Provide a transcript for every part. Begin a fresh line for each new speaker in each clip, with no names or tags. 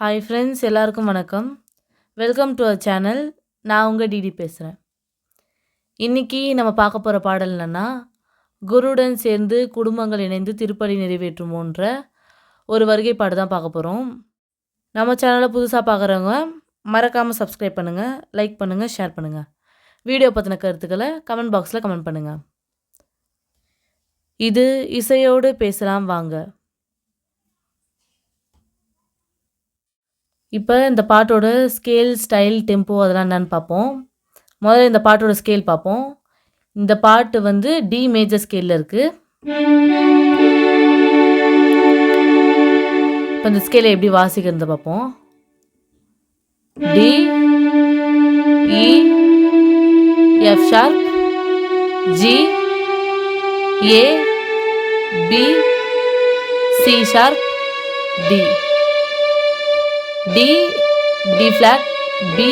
Hi friends எல்லாருக்கும் வணக்கம். Welcome to our channel நான் உங்கள் டிடி பேசுகிறேன் இன்றைக்கி நம்ம பார்க்க போகிற பாடல் என்னென்னா குருடன் சேர்ந்து குடும்பங்கள் இணைந்து திருப்பலி நிறைவேற்றுமோன்ற ஒரு வருகை பாடு தான் பார்க்க போகிறோம் நம்ம சேனலை புதுசாக பார்க்குறவங்க மறக்காமல் சப்ஸ்கிரைப் பண்ணுங்கள் லைக் பண்ணுங்கள் ஷேர் பண்ணுங்கள் வீடியோ பற்றின கருத்துக்களை கமெண்ட் பாக்ஸில் கமெண்ட் பண்ணுங்கள் இது இசையோடு பேசலாம் வாங்க. இப்போ இந்த பாட்டோட ஸ்கேல் ஸ்டைல் டெம்போ அதெல்லாம் என்னன்னு பார்ப்போம். முதல்ல இந்த பாட்டோட ஸ்கேல் பார்ப்போம். இந்த பாட்டு வந்து டி மேஜர் ஸ்கேலில் இருக்குது இப்போ இந்த ஸ்கேலை எப்படி வாசிக்கிறது பார்ப்போம். D E F sharp G A B C sharp D D D flat B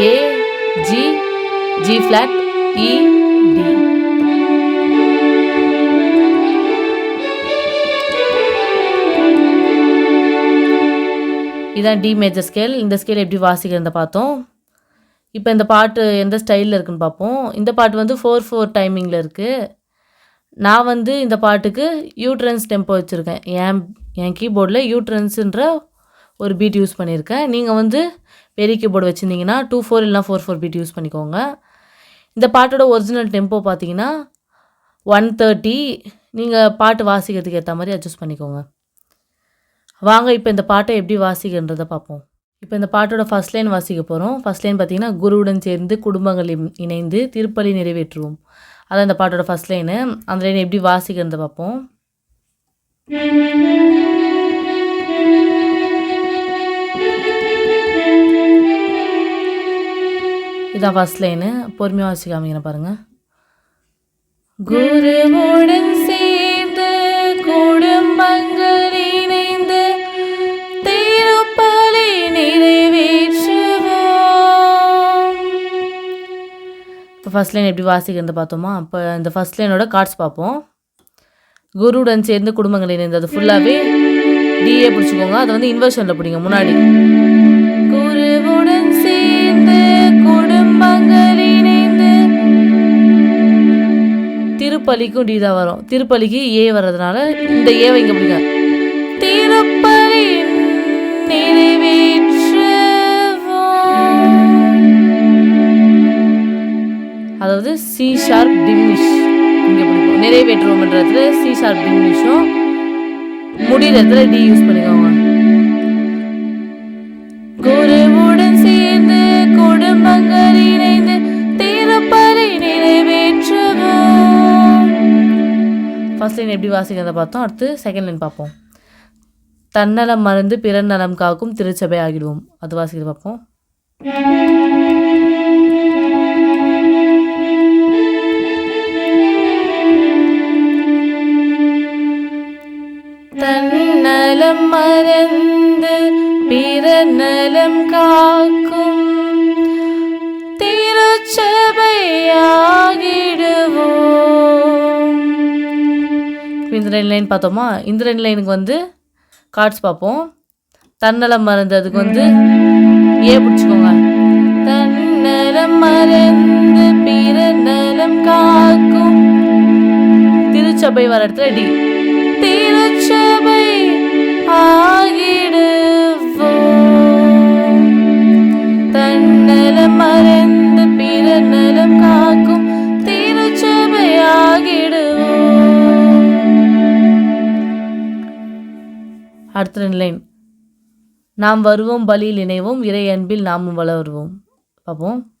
A G G flat E D இதான் டி மேஜர் ஸ்கேல் இந்த ஸ்கேல் எப்படி வாசிக்கிறத பார்த்தோம். இப்போ இந்த பாட்டு எந்த ஸ்டைலில் இருக்குன்னு பார்ப்போம். இந்த பாட்டு வந்து ஃபோர் ஃபோர் டைமிங்கில் இருக்குது நான் வந்து இந்த பாட்டுக்கு யூட்ரன்ஸ் டெம்போ வச்சுருக்கேன். என் என் கீபோர்டில் யூட்ரன்ஸுன்ற ஒரு பீட் யூஸ் பண்ணியிருக்கேன் நீங்கள் வந்து பெரிய கீபோர்டு வச்சுருந்தீங்கன்னா டூ ஃபோர் இல்லைனா ஃபோர் ஃபோர் பீட் யூஸ் பண்ணிக்கோங்க. இந்த பாட்டோட ஒரிஜினல் டெம்போ பார்த்தீங்கன்னா ஒன் தேர்ட்டி நீங்கள் பாட்டு வாசிக்கிறதுக்கு ஏற்ற மாதிரி அட்ஜஸ்ட் பண்ணிக்கோங்க. வாங்க இப்போ இந்த பாட்டை எப்படி வாசிக்கிறன்றதை பார்ப்போம். இப்போ இந்த பாட்டோட ஃபஸ்ட் லைன் வாசிக்க போகிறோம் ஃபஸ்ட் லைன் பார்த்தீங்கன்னா குருவுடன் சேர்ந்து குடும்பங்கள் இணைந்து திருப்பலி நிறைவேற்றுவோம். அதான் இந்த பாட்டோட ஃபஸ்ட் லைனு அந்த லைன் எப்படி வாசிக்கிறத பார்ப்போம். இதான் ஃபர்ஸ்ட் லைனு பொறுமையாக வாசி காமிக்கிறேன் பாருங்க. குருவுடன் சேர்ந்து குடும்பங்கள் இணைந்து திருப்பலி நிறைவேற்றுவோம். இப்போ ஃபர்ஸ்ட் லைன் எப்படி வாசிக்கிறது பார்த்தோமா? அப்போ இந்த ஃபர்ஸ்ட் லைனோட கார்ட்ஸ் பார்ப்போம். குருவுடன் சேர்ந்து குடும்பங்கள் இணைந்து அது ஃபுல்லாகவே டிஏ பிடிச்சிக்கோங்க. அதை வந்து இன்வர்ஷனில் பிடிங்க முன்னாடி. திருப்பலிக்கும் டி தான் வரும். திருப்பலிக்கு ஏ வர்றதுனால இந்த ஏவை இங்கே பிடிங்க திருப்பலி அதாவது சி ஷார்ப் டிமினிஷ் இங்கே பிடிக்கும் நிறைவேற்றுவோம்ன்றதுல சி ஷார்ப் டிமினிஷும் முடிகிறதுல டி யூஸ் பண்ணிக்கோங்க. குருவுடன் ஃபர்ஸ்ட் லைன் எப்படி வாசிக்கிறத பார்த்தோம். அடுத்து செகண்ட் லைன் பார்ப்போம். தன்னலம் மறந்து பிறர் நலம் காக்கும் திருச்சபை ஆகிடுவோம். அது வாசிக்கிறது பார்ப்போம். தன்னலம் மறந்து பிற நலம் காக்கும் திருச்சபையாகிடுவோம் இந்த ரெண்டு லைன் பார்த்தோமா? இந்த ரெண்டு லைனுக்கு வந்து கார்ட்ஸ் பார்ப்போம். தன்னலம் மறந்து அதுக்கு வந்து ஏ பிடிச்சிக்கோங்க. தன்னலம் மறந்து பிறர் நலம் காக்கும். திருச்சபை வர இடத்துல டி திருச்சபை ஆகிடுவோம். தன்னலம் மறந்து பிறர் நலம் காக்கும் அடுத்த லைன் நாம் வருவோம் பலியில் இணைவோம் இறை அன்பில் நாமும் வளருவோம். பார்ப்போம்.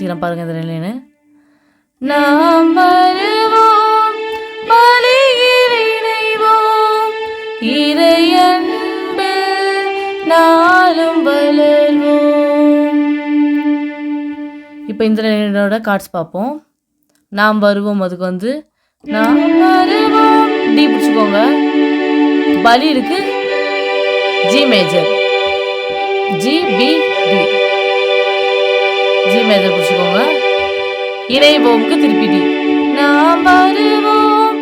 வாசிக்கிறேன் பாருங்க இந்த நிலையினு நாம் வருவோம் பலியில் இணைவோம் இறை அன்பில் நாளும் வளர்வோம். இப்போ இந்த லைனோட கார்ட்ஸ் பார்ப்போம். நாம் வருவோம் அதுக்கு வந்து நாம் வருவோம். டி பிடிச்சிக்கோங்க. பலி இருக்கு. G major G B D G major பிடிச்சிக்கோங்க. இணைவோம்க்கு திருப்பி டி நாம் வருவோம்.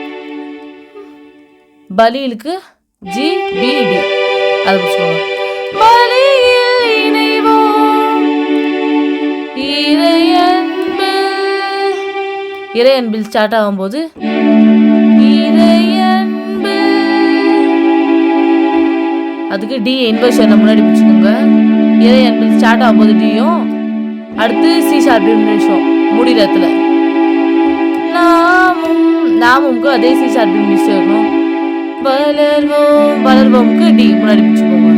பலியிலுக்கு ஜி பி டி. அது பிடிச்சிக்கோங்க. பலியில் இணைவோம். இறையன்பில் இறையன்பில் ஸ்டார்ட் ஆகும்போது இறையன்பில் அதுக்கு டி இன்வர்ஷனை முன்னாடி பிடிச்சிக்கோங்க. இறையன்பில் ஸ்டார்ட் ஆகும்போது டியும் அடுத்து சி ஷார்ப் நிமிஷம் முடிகிற இடத்துல. நாமும் நாமும்க்கு அதே சி ஷார்ப் நிமிஷம் இருக்கும் வளர்வோம் வளர்வோம்க்கு டி முன்னாடி பிடிச்சிக்கோங்க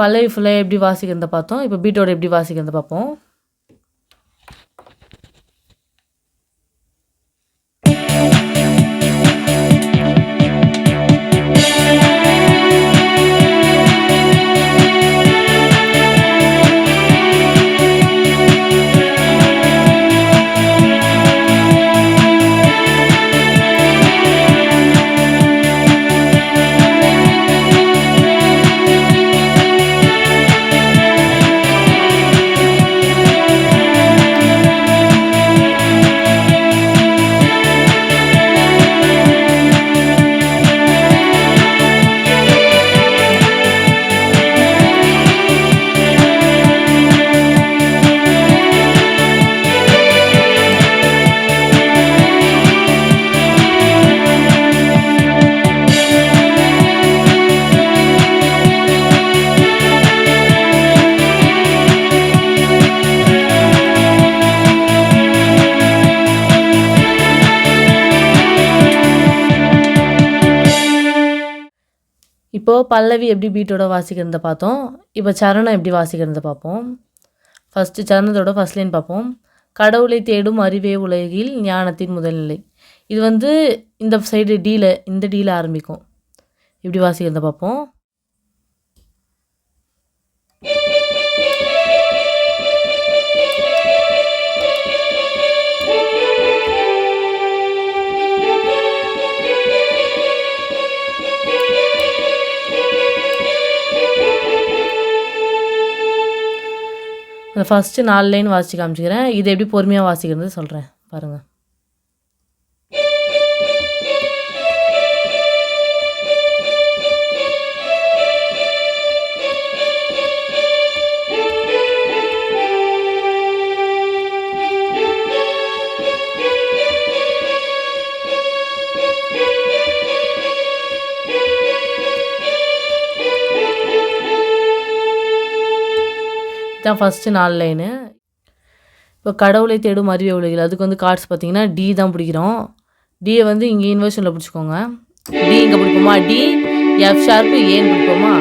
பழைய ஃபுல்லாக எப்படி வாசிக்கிறத பார்த்தோம். இப்போ பீட்டோட எப்படி வாசிக்கிறத பார்ப்போம். இப்போது பல்லவி எப்படி பீட்டோட வாசிக்கிறத பார்த்தோம். இப்போ சரணம் எப்படி வாசிக்கிறத பார்ப்போம். ஃபஸ்ட்டு சரணத்தோட ஃபஸ்ட் லைன் பார்ப்போம். கடவுளை தேடும் அறிவே உலகில் ஞானத்தின் முதல்நிலை இது வந்து இந்த சைடு டீல இந்த டீல ஆரம்பிக்கும். இப்படி வாசிக்கிறத பார்ப்போம். ஃபஸ்ட்டு நாலு லைன் வாசித்து காமிச்சிக்கிறேன். இது எப்படி பொறுமையாக வாசிக்கிறது சொல்கிறேன் பாருங்கள் இதான் ஃபஸ்ட்டு நாலு லைனு இப்போ கடவுளை தேடும் அறிவை உலகில். அதுக்கு வந்து கார்ட்ஸ் பார்த்தீங்கன்னா டி தான் பிடிக்கிறோம். டியை வந்து இங்கே இன்வெர்ஷனில் பிடிச்சிக்கோங்க. டி இங்கே பிடிப்போமா? டி எஃப் ஷார்ப்பு ஏன்னு பிடிப்போமா?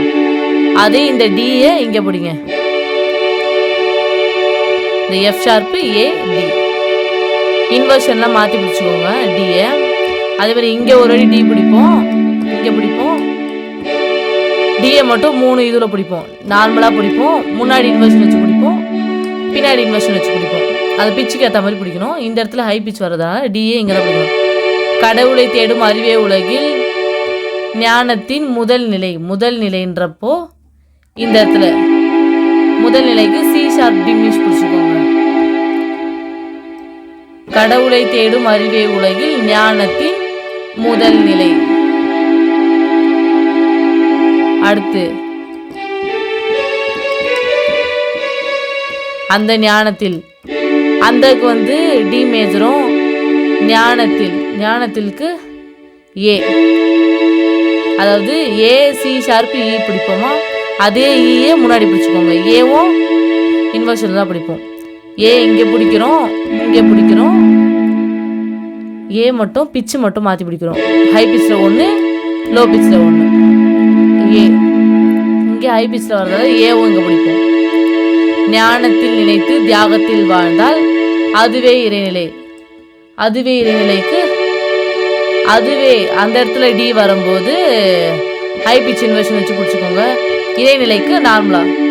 அதே இந்த டியை இங்கே பிடிங்க. இந்த எஃப் ஷார்ப்பு ஏ டி இன்வர்ஷன்லாம் மாற்றி பிடிச்சிக்கோங்க டியை அதே மாதிரி இங்கே ஒரு அடி டி பிடிப்போம். இங்கே பிடிப்போம். டிஏ மட்டும் மூணு இதில் பிடிப்போம். நார்மலாக பிடிப்போம். முன்னாடி இன்வெர்ஷன் வச்சு பிடிப்போம். பின்னாடி இன்வெர்ஷன் வச்சு பிடிப்போம். அது பிச்சுக்கு ஏற்ற மாதிரி பிடிக்கணும். இந்த இடத்துல ஹை பிச் வர்றதுனால டிஏ இங்கே தான் பிடிக்கணும். கடவுளை தேடும் அறிவே உலகில் ஞானத்தின் முதல் நிலை. முதல் நிலைன்றப்போ இந்த இடத்துல. முதல் நிலைக்கு சி ஷார்ப் டிமிஷ் பிடிச்சிக்கோங்க. கடவுளை தேடும் அறிவே உலகில் ஞானத்தின் முதல் நிலை. அடுத்து. அந்த ஞானத்தில். அந்தக்கு வந்து டி மேஜரும் ஞானத்தில். ஞானத்திற்கு ஏ அதாவது ஏ சி ஷார்ப்பு இ பிடிப்போமா? அதே e ஈயே முன்னாடி பிடிச்சிக்கோங்க. ஏவும் இன்வர்ஷன் தான் பிடிப்போம். ஏ இங்கே பிடிக்கிறோம் இங்கே பிடிக்கிறோம். ஏ மட்டும் பிச்சு மட்டும் மாற்றி பிடிக்கிறோம். ஹை பிச்சில் ஒன்று லோ பிச்சில் ஒன்று ஏ. இங்கே ஹை வர்றதால ஏவும் இங்கே பிடிக்கும் ஞானத்தில் நினைத்து தியாகத்தில் வாழ்ந்தால் அதுவே இறைநிலை. அதுவே இறைநிலைக்கு அதுவே அந்த இடத்துல டி வரும்போது ஹை பிச் இன்வெர்ஷன் வச்சு பிடிச்சிக்கோங்க. இறைநிலைக்கு நார்மலாக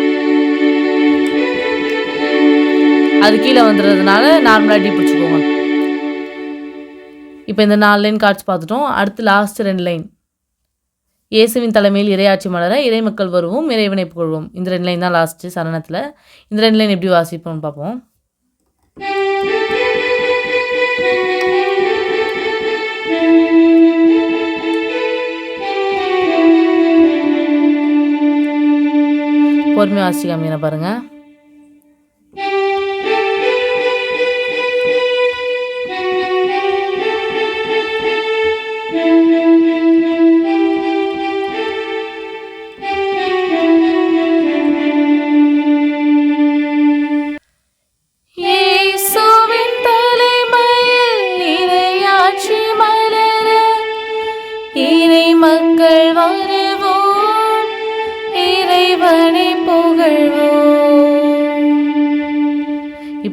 அது கீழே வந்துடுறதுனால நார்மலாக டி பிடிச்சிக்கோங்க. இப்போ இந்த நாலு லைன் கார்ட்ஸ் பார்த்துட்டோம். அடுத்து லாஸ்ட் ரெண்டு லைன் இயேசுவின் தலைமையில் இறையாட்சி மலர இறைமக்கள் வருவோம் இறைவனை புகழ்வோம். இந்த ரெண்டு லைன் தான் லாஸ்ட்டு சரணத்தில். இந்த ரெண்டு லைன் எப்படி வாசிப்போம்னு பார்ப்போம். பொறுமையாக வாசிச்சு பாருங்கள்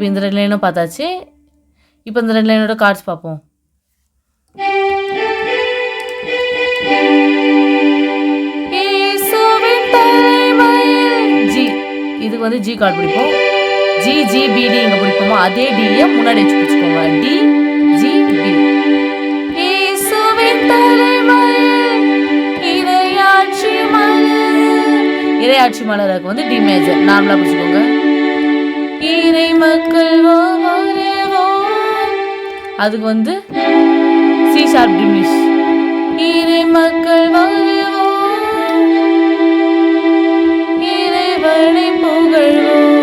இப்போ இந்த ரெண்டு லைனும் பார்த்தாச்சு. இப்போ இந்த ரெண்டு லைனோட கார்ட்ஸ் பார்ப்போம். ஜி இதுக்கு வந்து ஜி கார்டு பிடிப்போம். ஜி ஜி பிடி இங்கே பிடிப்போமோ? அதே டியை முன்னாடி வச்சு பிடிச்சிக்கோங்க. டி ஜி பி இரையாட்சி இறையாட்சி மலருக்கு வந்து டி மேஜர் நார்மலாக பிடிச்சிக்கோங்க. இறை மக்கள் அதுக்கு வந்து சி ஷார்ப் டிமிஷ் இறை மக்கள் வருவோம் இறைவனை புகழ்வோம்.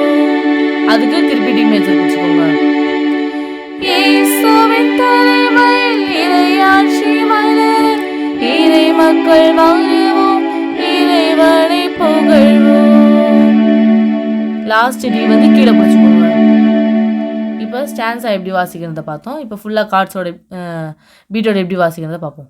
அதுக்கு திருப்பி டி வச்சுக்கோங்க இயேசுவின் தலைமையில் இறையாட்சி மலர். இறை மக்கள் வாழ்வோம். இறைவனை புகழ்வோம் லாஸ்ட் டி வந்து கீழே பிடிச்சி போடுவேன் இப்போ ஸ்டான்ஸாக எப்படி வாசிக்கிறத பார்த்தோம். இப்போ ஃபுல்லாக கார்ட்ஸோட பீட்டோட எப்படி வாசிக்கிறத பார்ப்போம்.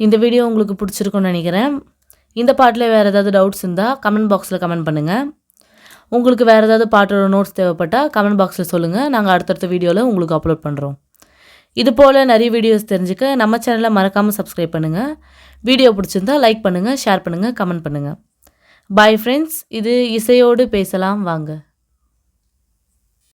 இந்த வீடியோ உங்களுக்கு பிடிச்சிருக்குன்னு நினைக்கிறேன். இந்த பாட்டில் வேறு ஏதாவது டவுட்ஸ் இருந்தால் கமெண்ட் பாக்ஸில் கமெண்ட் பண்ணுங்கள் உங்களுக்கு வேறு ஏதாவது பாட்டோட நோட்ஸ் தேவைப்பட்டால் கமெண்ட் பாக்ஸில் சொல்லுங்கள் நாங்கள் அடுத்தடுத்த வீடியோவில் உங்களுக்கு அப்லோட் பண்ணுறோம் இது போல் நிறைய வீடியோஸ் தெரிஞ்சுக்க நம்ம சேனலை மறக்காமல் சப்ஸ்கிரைப் பண்ணுங்கள் வீடியோ பிடிச்சிருந்தா லைக் பண்ணுங்கள் ஷேர் பண்ணுங்கள் கமெண்ட் பண்ணுங்கள் பாய் ஃப்ரெண்ட்ஸ் இது இசையோடு பேசலாம் வாங்க.